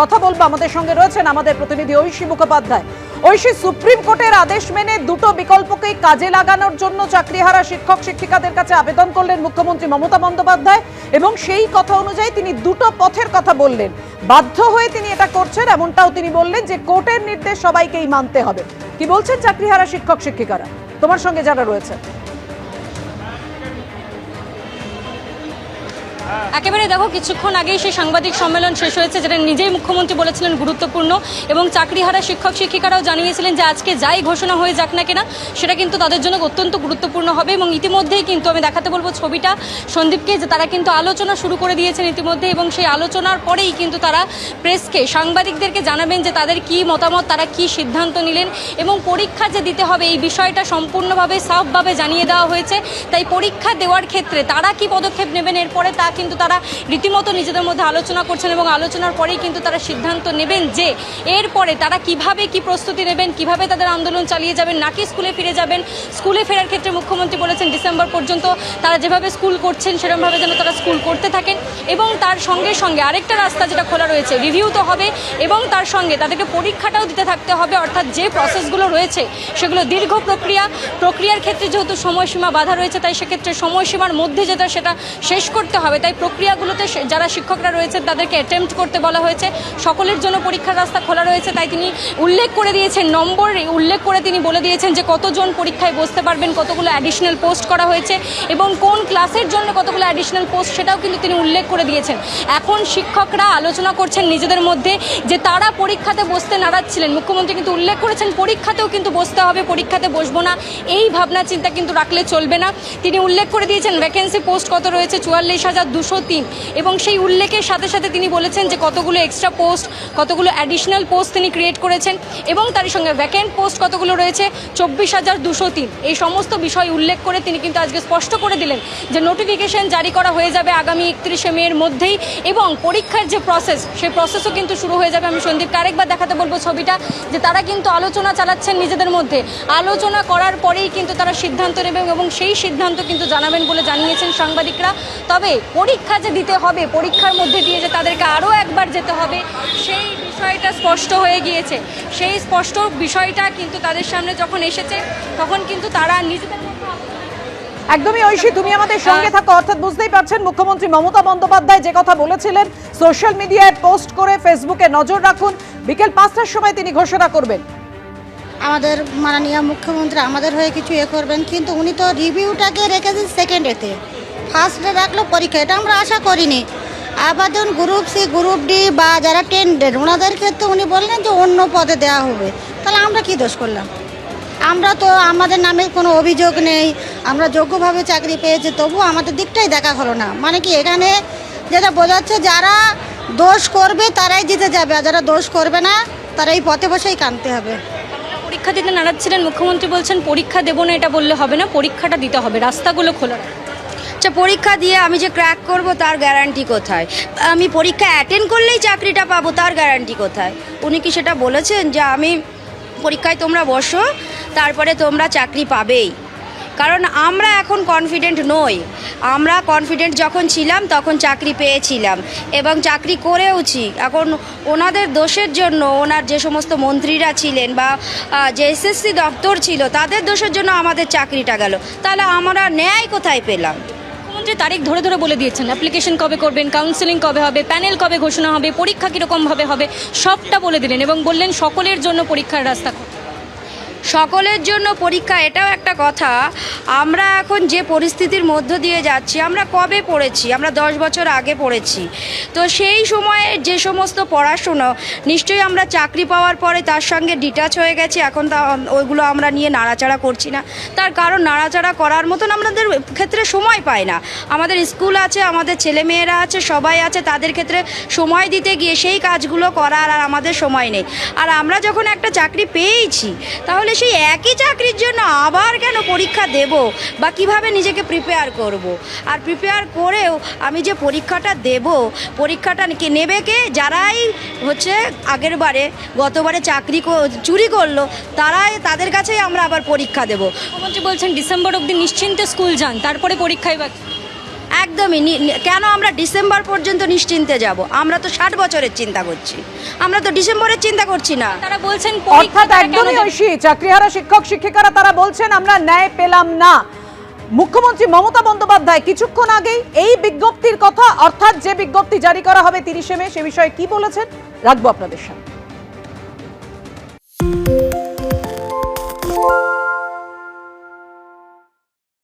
কথা বলব আমাদের সঙ্গে রয়েছেন আমাদের প্রতিনিধি ঐশী মুখোপাধ্যায়। ঐশী, সুপ্রিম কোর্টের আদেশ মেনে দুটো বিকল্পকে কাজে লাগানোর জন্য চাকরিহারা শিক্ষক, শিক্ষিকাদের কাছে আবেদন করলেন মুখ্যমন্ত্রী মমতা বন্দ্যোপাধ্যায় এবং সেই কথা অনুযায়ী তিনি দুটো পথের কথা বললেন। বাধ্য হয়ে তিনি এটা করছেন, এমনটাও তিনি বললেন যে কোর্টের নির্দেশ সবাইকেই মানতে হবে। কি বলছেন চাকরিহারা শিক্ষক, শিক্ষিকারা? তোমার সঙ্গে যারা রয়েছে একেবারে দেখো, কিছুক্ষণ আগেই সেই সাংবাদিক সম্মেলন শেষ হয়েছে, যেটা নিজেই মুখ্যমন্ত্রী বলেছিলেন গুরুত্বপূর্ণ এবং চাকরিহারা শিক্ষক, শিক্ষিকারাও জানিয়েছিলেন যে আজকে যাই ঘোষণা হয়ে যাক না কেনা, সেটা কিন্তু তাদের জন্য অত্যন্ত গুরুত্বপূর্ণ হবে এবং ইতিমধ্যেই কিন্তু আমি দেখাতে বলব ছবিটা সন্দীপকে, যে তারা কিন্তু আলোচনা শুরু করে দিয়েছেন ইতিমধ্যে এবং সেই আলোচনার পরেই কিন্তু তারা প্রেসকে, সাংবাদিকদেরকে জানাবেন যে তাদের কি মতামত, তারা কি সিদ্ধান্ত নিলেন এবং পরীক্ষা যে দিতে হবে, এই বিষয়টা সম্পূর্ণভাবে সাফভাবে জানিয়ে দেওয়া হয়েছে। তাই পরীক্ষা দেওয়ার ক্ষেত্রে তারা কি পদক্ষেপ নেবেন, এরপরে তা কিন্তু তারা রীতিমতো নিজেদের মধ্যে আলোচনা করছেন এবং আলোচনার পরেই কিন্তু তারা সিদ্ধান্ত নেবেন যে এরপরে তারা কীভাবে কি প্রস্তুতি নেবেন, কীভাবে তাদের আন্দোলন চালিয়ে যাবেন, নাকি স্কুলে ফিরে যাবেন। স্কুলে ফেরার ক্ষেত্রে মুখ্যমন্ত্রী বলেছেন ডিসেম্বর পর্যন্ত তারা যেভাবে স্কুল করছেন সেরকমভাবে যেন তারা স্কুল করতে থাকেন। এবং তার সঙ্গে সঙ্গে আরেকটা রাস্তা যেটা খোলা রয়েছে, রিভিউ তো হবে এবং তার সঙ্গে তাদেরকে পরীক্ষাটাও দিতে থাকতে হবে, অর্থাৎ যে প্রসেসগুলো রয়েছে সেগুলো দীর্ঘ প্রক্রিয়া। প্রক্রিয়ার ক্ষেত্রে যেহেতু সময়সীমা বাধা রয়েছে, তাই সেক্ষেত্রে সময়সীমার মধ্যে যেটা সেটা শেষ করতে হবে। তাই প্রক্রিয়াগুলোতে যারা শিক্ষকরা রয়েছেন, তাদেরকে অ্যাটেম্প্ট করতে বলা হয়েছে। সকলের জন্য পরীক্ষার রাস্তা খোলা রয়েছে, তাই তিনি উল্লেখ করে দিয়েছেন, নম্বর উল্লেখ করে তিনি বলে দিয়েছেন যে কতজন পরীক্ষায় বসতে পারবেন, কতগুলো অ্যাডিশনাল পোস্ট করা হয়েছে এবং কোন ক্লাসের জন্য কতগুলো অ্যাডিশনাল পোস্ট সেটাও কিন্তু তিনি উল্লেখ করে দিয়েছেন। এখন শিক্ষকরা আলোচনা করছেন নিজেদের মধ্যে যে তারা পরীক্ষাতে বসতে নাড়াচ্ছিলেন মুখ্যমন্ত্রী কিন্তু উল্লেখ করেছেন, পরীক্ষাতেও কিন্তু বসতে হবে, পরীক্ষাতে বসবো না। এই ভাবনা চিন্তা কিন্তু রাখলে চলবে না। তিনি উল্লেখ করে দিয়েছেন ভ্যাকেন্সি পোস্ট কত রয়েছে? চুয়াল্লিশ হাজার দুশো তিন। এবং সেই উল্লেখের সাথে সাথে তিনি বলেছেন যে কতগুলো এক্সট্রা পোস্ট কতগুলো অ্যাডিশনাল পোস্ট তিনি ক্রিয়েট করেছেন এবং তারই সঙ্গে ভ্যাকেন্ট পোস্ট কতগুলো রয়েছে, চব্বিশ হাজার দুশো তিন। এই সমস্ত বিষয় উল্লেখ করে তিনি কিন্তু আজকে স্পষ্ট করে দিলেন যে নোটিফিকেশন জারি করা হয়ে যাবে আগামী একত্রিশে মের মধ্যেই এবং পরীক্ষার যে প্রসেস সেই প্রসেসও কিন্তু শুরু হয়ে যাবে। আমি সন্দীপকে আরেকবার দেখাতে বলব ছবিটা যে তারা কিন্তু আলোচনা চালাচ্ছেন নিজেদের মধ্যে। আলোচনা করার পরেই কিন্তু তারা সিদ্ধান্ত নেবেন এবং সেই সিদ্ধান্ত কিন্তু জানাবেন বলে জানিয়েছেন সাংবাদিকরা। তবে পরীক্ষা যে দিতে হবে পরীক্ষার মধ্যে দিয়ে যে তাদেরকে আরও একবার যেতে হবে সেই বিষয়টা স্পষ্ট হয়ে গিয়েছে। সেই স্পষ্ট বিষয়টা কিন্তু তাদের সামনে যখন এসেছে তখন কিন্তু তারা নিজেদের একদমই ঐশী তুমি আমাদের সঙ্গে থাকো। অর্থাৎ বুঝতেই পারছেন মুখ্যমন্ত্রী মমতা বন্দ্যোপাধ্যায় যে কথা বলেছিলেন সোশ্যাল মিডিয়ায় পোস্ট করে ফেসবুকে নজর রাখুন। বিকেল পাঁচটার সময় তিনি ঘোষণা করবেন। আমাদের মাননীয় মুখ্যমন্ত্রী আমাদের হয়ে কিছু এ করবেন কিন্তু উনি তো রিভিউটাকে রেখেছেন সেকেন্ড এতে ফার্স্টে রাখল পরীক্ষা, এটা আমরা আশা করিনি। আবার ধরুন গ্রুপ সি গ্রুপ ডি বা যারা টেন্ডেড ওনাদের ক্ষেত্রে উনি বললেন যে অন্য পদে দেওয়া হবে। তাহলে আমরা কি দোষ করলাম? আমরা তো, আমাদের নামে কোনো অভিযোগ নেই, আমরা যোগ্যভাবে চাকরি পেয়েছি তবু আমাদের দিকটাই দেখা হলো না। মানে কি, এখানে যেটা বোঝাচ্ছে যারা দোষ করবে, তারাই জিতে যাবে, আর যারা দোষ করবে না তারা এই পথে বসেই কানতে হবে। পরীক্ষা দিতে নাড়াচ্ছিলেন, মুখ্যমন্ত্রী বলছেন, পরীক্ষা দেবো না, এটা বললে হবে না, পরীক্ষাটা দিতে হবে, রাস্তাগুলো খোলা আচ্ছা পরীক্ষা দিয়ে আমি যে ক্র্যাক করব তার গ্যারান্টি কোথায়? আমি পরীক্ষা অ্যাটেন্ড করলেই চাকরিটা পাবো, তার গ্যারান্টি কোথায়? উনি কি সেটা বলেছেন? যে আমি পরীক্ষায় তোমরা বসো, তারপরে তোমরা চাকরি পাবেই। কারণ আমরা এখন কনফিডেন্ট নই। আমরা কনফিডেন্ট যখন ছিলাম, তখন চাকরি পেয়েছিলাম। এবং চাকরি করেওছি। এখন ওনাদের দোষের জন্য, ওনার যে সমস্ত মন্ত্রীরা ছিলেন বা যে এসএসসি দপ্তর ছিল, তাদের দোষের জন্য আমাদের চাকরিটা গেল। তাহলে আমরা ন্যায় কোথায় পেলাম? মুখ্যমন্ত্রী তারিখ ধরে ধরে বলে দিয়েছেন অ্যাপ্লিকেশন কবে করবেন কাউন্সিলিং কবে হবে প্যানেল কবে ঘোষণা হবে, পরীক্ষা কীরকমভাবে হবে সবটা বলে দিলেন এবং বললেন সকলের জন্য পরীক্ষার রাস্তা। সকলের জন্য পরীক্ষা, এটাও একটা কথা। আমরা এখন যে পরিস্থিতির মধ্য দিয়ে যাচ্ছি, আমরা কবে পড়েছি? আমরা দশ বছর আগে পড়েছি। তো সেই সময়ে যে সমস্ত পড়াশুনো, নিশ্চয়ই আমরা চাকরি পাওয়ার পরে তার সঙ্গে ডিটাচ হয়ে গেছি। এখন তা, ওইগুলো আমরা নিয়ে নাড়াচাড়া করছি না। তার কারণ নাড়াচাড়া করার মতন আমাদের ক্ষেত্রে সময় পায় না। আমাদের স্কুল আছে, আমাদের ছেলেমেয়েরা আছে, সবাই আছে, তাদের ক্ষেত্রে সময় দিতে গিয়ে সেই কাজগুলো করার আর আমাদের সময় নেই। আর আমরা যখন একটা চাকরি পেয়েছি তাহলে সেই একই চাকরির জন্য আবার কেন পরীক্ষা দেব বা কীভাবে নিজেকে প্রিপেয়ার করব। আর প্রিপেয়ার করেও আমি যে পরীক্ষাটা দেব, পরীক্ষাটা কে নেবে কে যারাই হচ্ছে আগের বারে গতবারে চাকরি চুরি করল, তারাই তাদের কাছেই আমরা আবার পরীক্ষা দেব বলছেন, ডিসেম্বর অবধি নিশ্চিন্তে স্কুল যান, তারপরে পরীক্ষায় বা একদমই কেন আমরা ডিসেম্বর পর্যন্ত নিশ্চিন্তে যাব? আমরা তো ষাট বছরের চিন্তা করছি। আমরা তো ডিসেম্বরের চিন্তা করছি না। তারা বলছেন অর্থাৎ একদমই? ঐশী চাকরিহারা শিক্ষক শিক্ষিকারা তারা বলছেন আমরা ন্যায় পেলাম না। মুখ্যমন্ত্রী মমতা বন্দ্যোপাধ্যায় কিছুক্ষণ আগেই এই বিজ্ঞপ্তির কথা অর্থাৎ যে বিজ্ঞপ্তি জারি করা হবে তিরিশে মে সে বিষয়ে কি বলেছেন? রাখব আপনাদের সামনে।